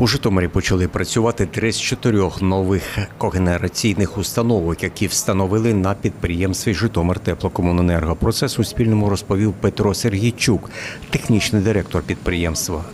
У Житомирі почали працювати три з чотирьох нових когенераційних установок, які встановили на підприємстві Житомир Теплокомуненерго. Про це Суспільному розповів Петро Сергійчук, технічний директор підприємства.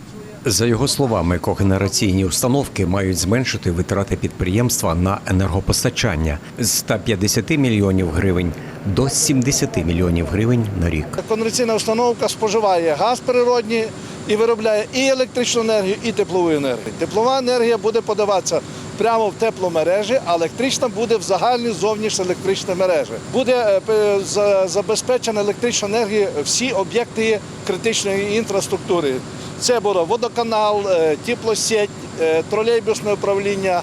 За його словами, когенераційні установки мають зменшити витрати підприємства на енергопостачання з 150 мільйонів гривень до 70 мільйонів гривень на рік. Кондиційна установка споживає газ природній і виробляє і електричну енергію, і теплову енергію. Теплова енергія буде подаватися прямо в тепломережі, а електрична буде в загальні зовнішні електричні мережі. Буде е, забезпечена електрична енергія всі об'єкти критичної інфраструктури. Це буде водоканал, е, теплосеть, е, тролейбусне управління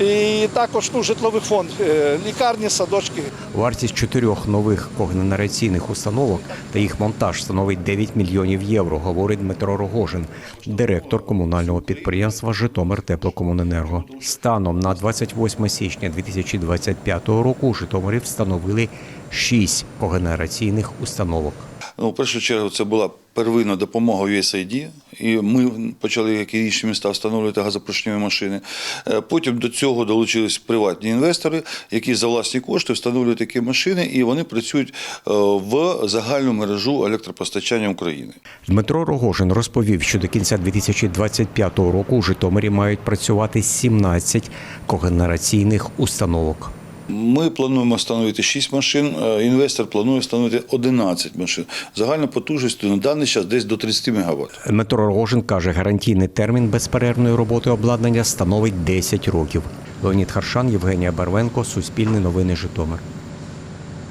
і також ну, житловий фонд, е, лікарні, садочки. Вартість чотирьох нових когенераційних установок та їх монтаж становить 9 мільйонів євро, говорить Дмитро Рогожин, директор комунального підприємства Житомир Теплокомуненерго. Станом на 28 січня 2025 року у Житомирі встановили шість когенераційних установок. Ну, в першу чергу це була первинна допомога USAID, і ми почали, як і інші міста, встановлювати газопрошневі машини. Е, Потім до цього долучились приватні інвестори, які за власні кошти встановлюють такі машини, і вони працюють е, в загальну мережу електропостачання України. Дмитро Рогожин розповів, що до кінця 2025 року у Житомирі мають працювати 17 когенераційних установок. Ми плануємо встановити 6 машин, е, інвестор планує встановити 11 машин. Загальна потужність на даний час десь до 30 МВт. Дмитро Рогожин каже, гарантійний термін безперервної роботи обладнання становить 10 років. Леонід Харшан, Євгенія Барвенко, Суспільне новини Житомир.